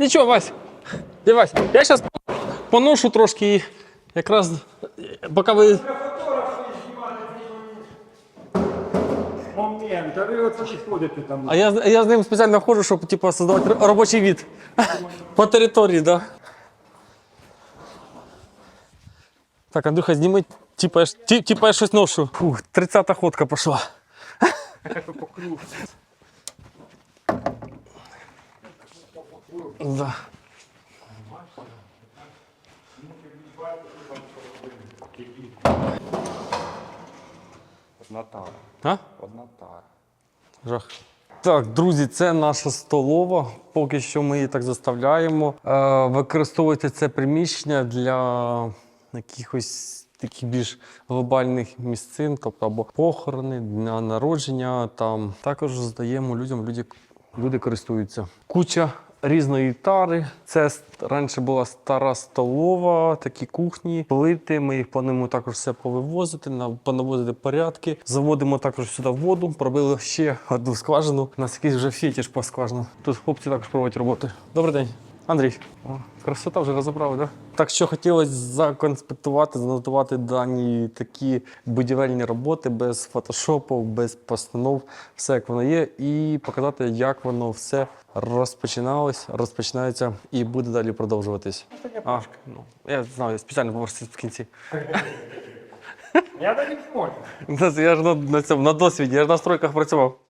Нічого, Вась. Де Вась, я зараз поношу трошки і якраз е, поки ви. Момент, а ви оце не ходите там. А я, з- я з ним спеціально входжу, щоб типу, создавати р- робочий від по території, да. Так, Андрюха, зніми, типа, я ж- ті- типа я щось ношу. Фух, 30-та ходка пішла. Да. Одна тара. А? Одна тара. Жах. Так, друзі, це наша столова. Поки що ми її так заставляємо. Е, використовуйте це приміщення для якихось таких більш глобальних місцин, тобто або похорони, дня народження. Там також здаємо людям, люди, люди користуються. Куча різної тари. Це раніше була стара столова, такі кухні, плити. Ми їх плануємо також все повивозити, на- понавозити порядки. Заводимо також сюди воду, пробили ще одну скважину. У нас якийсь вже фетіш по скважинам. Тут хлопці також проводять роботи. Добрий день. Андрій, О, красота вже розібрали, так? Так що хотілося законспектувати, занотувати дані такі будівельні роботи без фотошопу, без постанов, все як воно є, і показати, як воно все розпочиналось, розпочинається і буде далі продовжуватись. А, ну, я знаю, я спеціально попросив в кінці. Я так не можу. Я ж на, на цьому на досвіді, я ж на стройках працював.